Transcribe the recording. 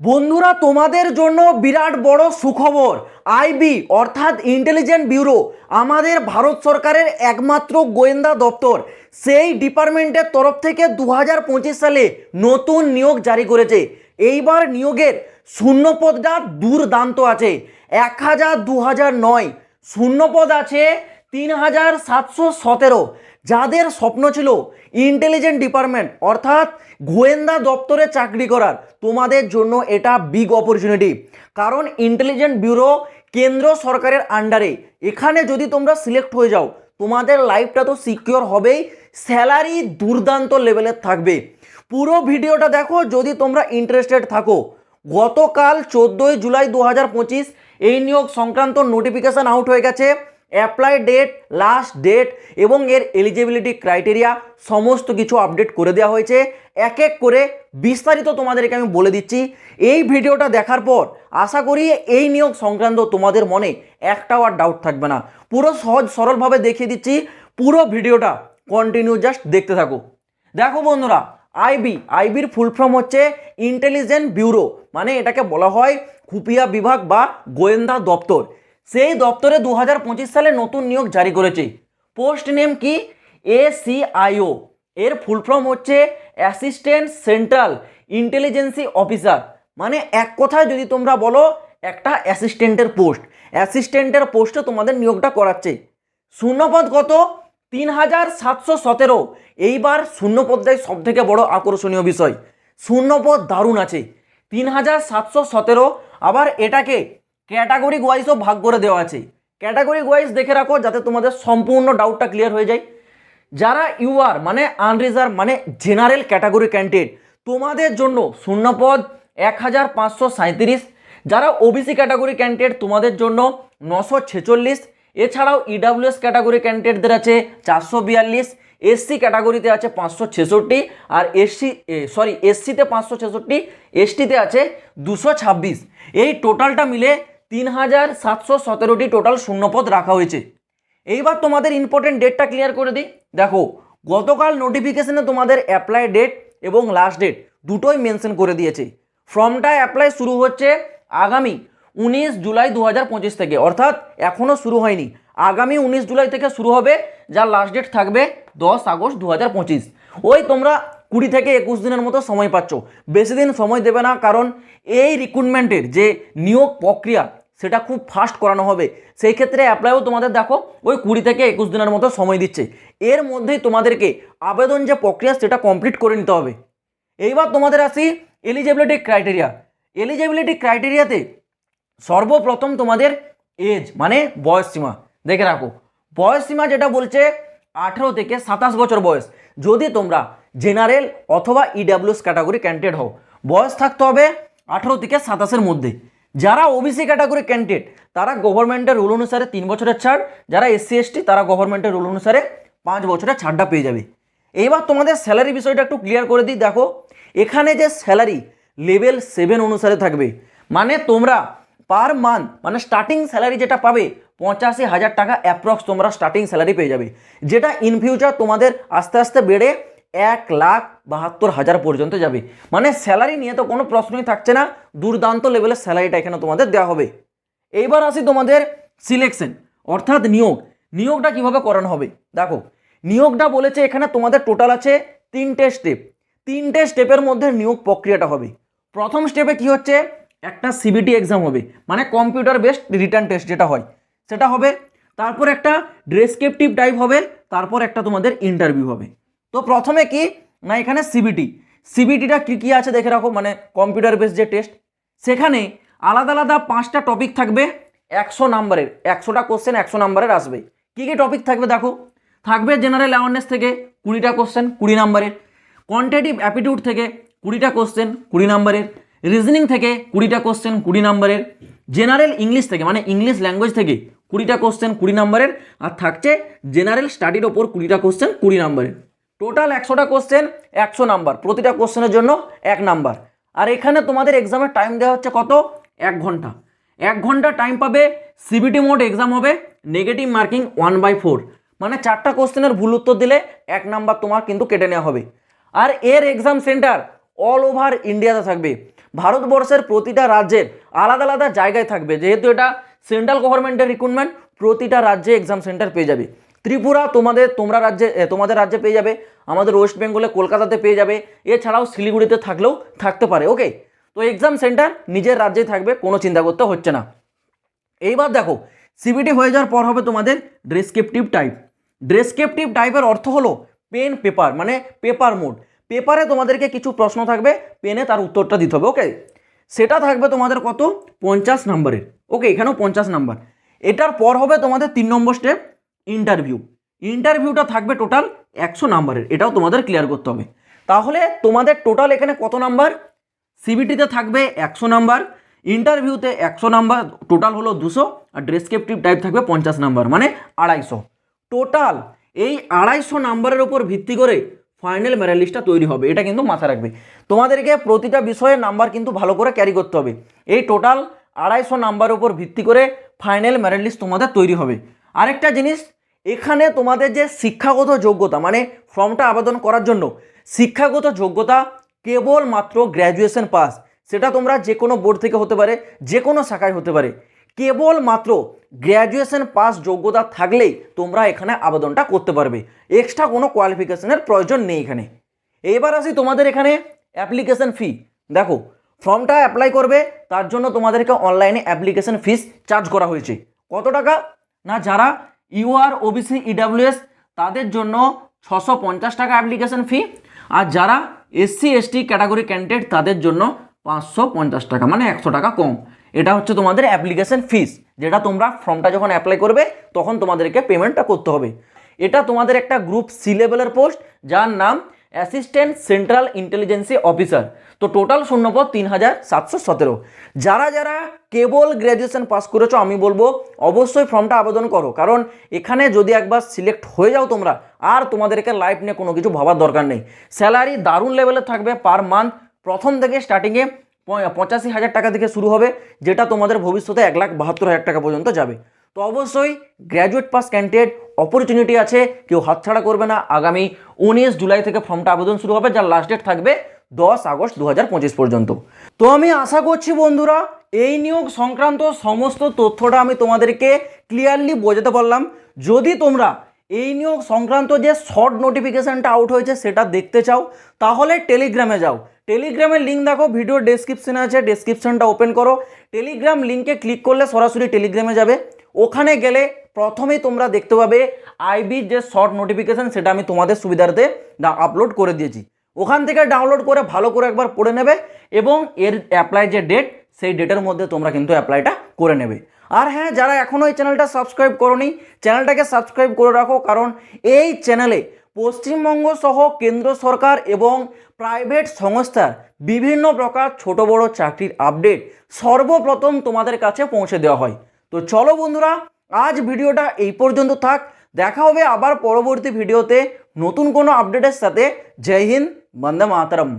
বন্ধুরা, তোমাদের জন্য বিরাট বড় সুখবর। আইবি, অর্থাৎ ইন্টেলিজেন্ট ব্যুরো আমাদের ভারত সরকারের একমাত্র গোয়েন্দা দপ্তর। সেই ডিপার্টমেন্টের তরফ থেকে দু হাজার পঁচিশ সালে নতুন নিয়োগ জারি করেছে। এইবার নিয়োগের শূন্যপদটা দুর্দান্ত আছে। এক হাজার দু হাজার নয়, শূন্যপদ আছে তিন হাজার সাতশো সতেরো, যাদের স্বপ্ন ছিল ইন্টেলিজেন্ট ডিপার্টমেন্ট অর্থাৎ গোয়েন্দা দপ্তরে চাকরি করার। তোমাদের জন্য এটা বিগ অপরচুনিটি কারণ ইন্টেলিজেন্ট ব্যুরো কেন্দ্র সরকারের আন্ডারে এখানে যদি তোমরা সিলেক্ট হয়ে যাও, তোমাদের লাইফটা তো সিকিওর হবেই স্যালারি দুর্দান্ত লেভেলের থাকবে। পুরো ভিডিওটা দেখো যদি তোমরা ইন্টারেস্টেড থাকো। গতকাল চোদ্দোই জুলাই দু হাজার পঁচিশ এই নিয়োগ সংক্রান্ত নোটিফিকেশান আউট হয়ে গেছে। অ্যাপ্লাই ডেট লাস্ট ডেট এবং এর এলিজিবিলিটি ক্রাইটেরিয়া সমস্ত কিছু আপডেট করে দেওয়া হয়েছে। এক এক করে বিস্তারিত তোমাদেরকে আমি বলে দিচ্ছি। এই ভিডিওটা দেখার পর আশা করি এই নিয়োগ সংক্রান্ত তোমাদের মনে একটাও আর ডাউট থাকবে না। পুরো সহজ সরলভাবে দেখিয়ে দিচ্ছি। পুরো ভিডিওটা কন্টিনিউ জাস্ট দেখতে থাকো। দেখো বন্ধুরা আইবি আইবির ফুল ফর্ম হচ্ছে ইন্টেলিজেন্ট ব্যুরো মানে এটাকে বলা হয় খুপিয়া বিভাগ বা গোয়েন্দা দপ্তর। সেই দপ্তরে দু হাজার পঁচিশ সালে নতুন নিয়োগ জারি করেছে। পোস্ট নেম কি? এসিআইও এর ফুল ফর্ম হচ্ছে অ্যাসিস্ট্যান্ট সেন্ট্রাল ইন্টেলিজেন্সি অফিসার। মানে এক কথায় যদি তোমরা বলো, একটা অ্যাসিস্ট্যান্টের পোস্ট। অ্যাসিস্ট্যান্টের পোস্টে তোমাদের নিয়োগটা করাচ্ছে। শূন্যপদ কত? তিন হাজার সাতশো সতেরো। এইবার শূন্যপদটাই সব থেকে বড় আকর্ষণীয় বিষয়। শূন্যপদ দারুণ আছে। তিন হাজার সাতশো সতেরো। আবার এটাকে ক্যাটাগরি ওয়াইজও ভাগ করে দেওয়া আছে। ক্যাটাগরি ওয়াইজ দেখে রাখো যাতে তোমাদের সম্পূর্ণ ডাউটটা ক্লিয়ার হয়ে যায়। যারা ইউআর মানে আনরিজার্ভ মানে জেনারেল ক্যাটাগরি ক্যান্ডিডেট তোমাদের জন্য শূন্যপদ এক হাজার পাঁচশো সাঁত্রিশ যারা ওবিসি ক্যাটাগরি ক্যান্ডিডেট তোমাদের জন্য নশো ছেচল্লিশ। এছাড়াও ইডাব্লিউএস ক্যাটাগরি ক্যান্ডিডেটদের আছে চারশো বিয়াল্লিশ। এসসি ক্যাটাগরিতে আছে পাঁচশো ছেষট্টি। আর এসসি সরি এসসিতে পাঁচশো ছেষট্টি। এসটিতে আছে দুশো ছাব্বিশ। এই টোটালটা মিলে তিন হাজার সাতশো সতেরোটি টোটাল শূন্যপদ রাখা হয়েছে। এইবার তোমাদের ইম্পর্টেন্ট ডেটটা ক্লিয়ার করে দিই। দেখো, গতকাল নোটিফিকেশনে তোমাদের অ্যাপ্লাই ডেট এবং লাস্ট ডেট দুটোই মেনশন করে দিয়েছে। ফর্মটা অ্যাপ্লাই শুরু হচ্ছে আগামী উনিশ জুলাই দু হাজার পঁচিশ থেকে। অর্থাৎ এখনও শুরু হয়নি। আগামী উনিশ জুলাই থেকে শুরু হবে, যার লাস্ট ডেট থাকবে দশ আগস্ট দু হাজার পঁচিশ। ওই তোমরা কুড়ি থেকে একুশ দিনের মতো সময় পাচ্ছ। বেশি দিন সময় দেবে না, কারণ এই রিক্রুটমেন্টের যে নিয়োগ প্রক্রিয়া সেটা খুব ফাস্ট করানো হবে। সেই ক্ষেত্রে অ্যাপ্লাইও তোমাদের দেখো, ওই কুড়ি থেকে একুশ দিনের মতো সময় দিচ্ছে। এর মধ্যেই তোমাদেরকে আবেদন যে প্রক্রিয়া, সেটা কমপ্লিট করে নিতে হবে। এইবার তোমাদের আসি এলিজিবিলিটি ক্রাইটেরিয়া এলিজিবিলিটি ক্রাইটেরিয়াতে সর্বপ্রথম তোমাদের এজ মানে বয়স সীমা। দেখে রাখো। বয়স সীমা যেটা বলছে, আঠেরো থেকে সাতাশ বছর বয়স। যদি তোমরা জেনারেল অথবা ইডাব্লিউএস ক্যাটাগরি ক্যান্ডিডেট হও, বয়স থাকতে হবে আঠেরো থেকে সাতাশের মধ্যে। যারা ওবিসি ক্যাটাগরি ক্যান্ডিডেট তারা গভর্নমেন্টের রুল অনুসারে তিন বছরের ছাড়, যারা এসসি এসটি তারা গভর্নমেন্টের রুল অনুসারে পাঁচ বছরের ছাড়টা পেয়ে যাবে। এইবার তোমাদের স্যালারি বিষয়টা একটু ক্লিয়ার করে দিই, দেখো, এখানে যে স্যালারি লেভেল সেভেন অনুসারে থাকবে মানে তোমরা পার মান্থ মানে স্টার্টিং স্যালারি যেটা পাবে, পঁচাশি হাজার টাকা অ্যাপ্রক্স তোমরা স্টার্টিং স্যালারি পেয়ে যাবে। যেটা ইন ফিউচার তোমাদের আস্তে আস্তে বেড়ে এক লাখ বাহাত্তর হাজার পর্যন্ত যাবে। মানে স্যালারি নিয়ে তো কোনো প্রশ্নই থাকছে না। দুর্দান্ত লেভেলের স্যালারিটা এখানে তোমাদের দেওয়া হবে। এইবার আসি তোমাদের সিলেকশন অর্থাৎ নিয়োগ। নিয়োগটা কীভাবে করানো হবে? দেখো, নিয়োগটা বলেছে এখানে তোমাদের টোটাল আছে তিনটে স্টেপ তিনটে স্টেপের মধ্যে নিয়োগ প্রক্রিয়াটা হবে। প্রথম স্টেপে কি হচ্ছে? একটা সিবিটি এক্সাম হবে। মানে কম্পিউটার বেসড রিটার্ন টেস্ট যেটা হয়। সেটা হবে, তারপর একটা ডেসক্রিপটিভ টাইপ হবে, তারপর একটা তোমাদের ইন্টারভিউ হবে। তো প্রথমে কি? না, এখানে সিবিটি সিবিটিটা কী কী আছে দেখে রাখো মানে কম্পিউটার বেসড যে টেস্ট সেখানে আলাদা আলাদা পাঁচটা টপিক থাকবে, একশো নাম্বারের একশোটা কোশ্চেন একশো নাম্বারের আসবে। কী কী টপিক থাকবে দেখো? থাকবে জেনারেল অ্যাওয়ারনেস থেকে কুড়িটা কোশ্চেন কুড়ি নাম্বারের কোয়ান্টিটিভ অ্যাপিটিউড থেকে কুড়িটা কোশ্চেন কুড়ি নাম্বারের রিজনিং থেকে কুড়িটা কোশ্চেন কুড়ি নাম্বারের জেনারেল ইংলিশ থেকে মানে ইংলিশ ল্যাঙ্গুয়েজ থেকে কুড়িটা কোশ্চেন কুড়ি নাম্বারের আর থাকছে জেনারেল স্টাডির ওপর কুড়িটা কোশ্চেন কুড়ি নাম্বারের টোটাল একশোটা কোশ্চেন একশো নাম্বার প্রতিটা কোশ্চেনের জন্য এক নাম্বার আর এখানে তোমাদের এক্সামের টাইম দেওয়া হচ্ছে কত? এক ঘণ্টা। এক ঘণ্টা টাইম পাবে সিবিটি মোড এক্সাম হবে negative marking one by four মানে চারটা কোশ্চেনের ভুল উত্তর দিলে এক নাম্বার তোমার কিন্তু কেটে নেওয়া হবে। আর এর এক্সাম সেন্টার অল ওভার ইন্ডিয়াতে থাকবে। ভারতবর্ষের প্রতিটা রাজ্যের আলাদা আলাদা জায়গায় থাকবে। যেহেতু এটা সেন্ট্রাল গভর্নমেন্টের রিক্রুটমেন্ট প্রতিটা রাজ্যে এক্সাম সেন্টার পেয়ে যাবে। ত্রিপুরা তোমাদের, তোমরা রাজ্যে তোমাদের রাজ্যে পেয়ে যাবে, আমাদের ওয়েস্ট বেঙ্গলে কলকাতাতে পেয়ে যাবে, এছাড়াও শিলিগুড়িতে থাকলেও থাকতে পারে ওকে তো এক্সাম সেন্টার নিজের রাজ্যে থাকবে, কোনো চিন্তা করতে হচ্ছে না। এইবার দেখো সিবিটি হয়ে যাওয়ার পর হবে তোমাদের ডেসক্রিপটিভ টাইপ ডেসক্রিপটিভ টাইপের অর্থ হলো পেন পেপার মানে পেপার মোড পেপারে তোমাদেরকে কিছু প্রশ্ন থাকবে পেনে তার উত্তরটা দিতে হবে ওকে সেটা থাকবে তোমাদের কত? পঞ্চাশ নাম্বারের ওকে এখানেও পঞ্চাশ নাম্বার এটার পর হবে তোমাদের তিন নম্বর স্টেপ ইন্টারভিউ। ইন্টারভিউটা থাকবে টোটাল একশো নাম্বারের, এটাও তোমাদের ক্লিয়ার করতে হবে। তাহলে তোমাদের টোটাল এখানে কত নাম্বার? সিবিটিতে থাকবে একশো নাম্বার, ইন্টারভিউতে একশো নাম্বার, টোটাল হলো দুশো, আর ডেসক্রিপটিভ টাইপ থাকবে পঞ্চাশ নাম্বার মানে আড়াইশো। টোটাল এই আড়াইশো নাম্বারের উপর ভিত্তি করে ফাইনাল মেরিট লিস্টটা তৈরি হবে, এটা কিন্তু মাথায় রাখবে। তোমাদেরকে প্রতিটা বিষয়ে নাম্বার কিন্তু ভালো করে ক্যারি করতে হবে। এই টোটাল আড়াইশো নাম্বারের উপর ভিত্তি করে ফাইনাল মেরিট লিস্ট তোমাদের তৈরি হবে। আরেকটা জিনিস, এখানে তোমাদের যে শিক্ষাগত যোগ্যতা মানে ফর্মটা আবেদন করার জন্য, শিক্ষাগত যোগ্যতা কেবলমাত্র গ্র্যাজুয়েশন পাস সেটা তোমরা যে কোনো বোর্ড থেকে হতে পারে যে কোনো শাখায় হতে পারে, কেবলমাত্র গ্র্যাজুয়েশন পাস যোগ্যতা থাকলেই তোমরা এখানে আবেদনটা করতে পারবে। এক্সট্রা কোনো কোয়ালিফিকেশনের প্রয়োজন নেই এখানে। এবার আসি তোমাদের এখানে অ্যাপ্লিকেশন ফি দেখো, ফর্মটা অ্যাপ্লাই করবে, তার জন্য তোমাদেরকে অনলাইনে অ্যাপ্লিকেশন ফিস চার্জ করা হয়েছে। কত টাকা? না, যারা ইউআর, ওবিসি, ইডাব্লিউএস, তাদের জন্য ছশো পঞ্চাশ টাকা অ্যাপ্লিকেশন ফি আর যারা এসসি, এসটি ক্যাটাগরি ক্যান্ডিডেট তাদের জন্য পাঁচশো পঞ্চাশ টাকা মানে একশো টাকা কম। এটা হচ্ছে তোমাদের অ্যাপ্লিকেশন ফিস যেটা তোমরা ফর্মটা যখন অ্যাপ্লাই করবে, তখন তোমাদেরকে পেমেন্টটা করতে হবে। এটা তোমাদের একটা গ্রুপ সি লেভেলের পোস্ট যার নাম অ্যাসিস্ট্যান্ট সেন্ট্রাল ইন্টেলিজেন্সি অফিসার। তো টোটাল শূন্যপদ তিন হাজার সাতশো সতেরো। যারা যারা কেবল গ্র্যাজুয়েশন পাস করেছ, আমি বলব অবশ্যই ফর্মটা আবেদন করো। কারণ এখানে যদি একবার সিলেক্ট হয়ে যাও তোমরা, আর তোমাদেরকে লাইফ নিয়ে কোনো কিছু ভাবার দরকার নেই। স্যালারি দারুণ লেভেলে থাকবে পার মান্থ। প্রথম থেকে স্টার্টিংয়ে পঁচাশি হাজার টাকা থেকে শুরু হবে, যেটা তোমাদের ভবিষ্যতে এক লাখ বাহাত্তর হাজার টাকা পর্যন্ত যাবে। তো অবশ্যই গ্র্যাজুয়েট পাস ক্যান্ডিডেট অপরচুনিটি আছে, কেউ হাতছাড়া করবে না। আগামী উনিশ জুলাই থেকে ফর্মটা আবেদন শুরু হবে, যার লাস্ট ডেট থাকবে দশ আগস্ট দু হাজার পঁচিশ পর্যন্ত। তো আমি আশা করছি বন্ধুরা, এই নিয়োগ সংক্রান্ত সমস্ত তথ্যটা আমি তোমাদেরকে ক্লিয়ারলি বোঝাতে পারলাম। যদি তোমরা এই নিয়োগ সংক্রান্ত যে শর্ট নোটিফিকেশানটা আউট হয়েছে, সেটা দেখতে চাও, তাহলে টেলিগ্রামে যাও। টেলিগ্রামের লিঙ্ক দেখো ভিডিও ডেসক্রিপশনে আছে ডেসক্রিপশনটা ওপেন করো। টেলিগ্রাম লিঙ্কে ক্লিক করলে সরাসরি টেলিগ্রামে যাবে। ওখানে গেলে প্রথমেই তোমরা দেখতে পাবে আইবির যে শর্ট নোটিফিকেশান, সেটা আমি তোমাদের সুবিধার্থে আপলোড করে দিয়েছি। ওখান থেকে ডাউনলোড করে ভালো করে একবার পড়ে নেবে এবং এর অ্যাপ্লাই যে ডেট সেই ডেটের মধ্যে তোমরা কিন্তু অ্যাপ্লাইটা করে নেবে। আর হ্যাঁ যারা এখনও এই চ্যানেলটা সাবস্ক্রাইব করোনি চ্যানেলটাকে সাবস্ক্রাইব করে রাখো, কারণ এই চ্যানেলে পশ্চিমবঙ্গ সহ কেন্দ্র সরকার এবং প্রাইভেট সংস্থার বিভিন্ন প্রকার ছোট বড় চাকরির আপডেট সর্বপ্রথম তোমাদের কাছে পৌঁছে দেওয়া হয়। তো চলো বন্ধুরা, আজ ভিডিওটা এই পর্যন্ত থাক। দেখা হবে আবার পরবর্তী ভিডিওতে নতুন কোনো আপডেটের সাথে। জয় হিন্দ, বন্দে মাতরম।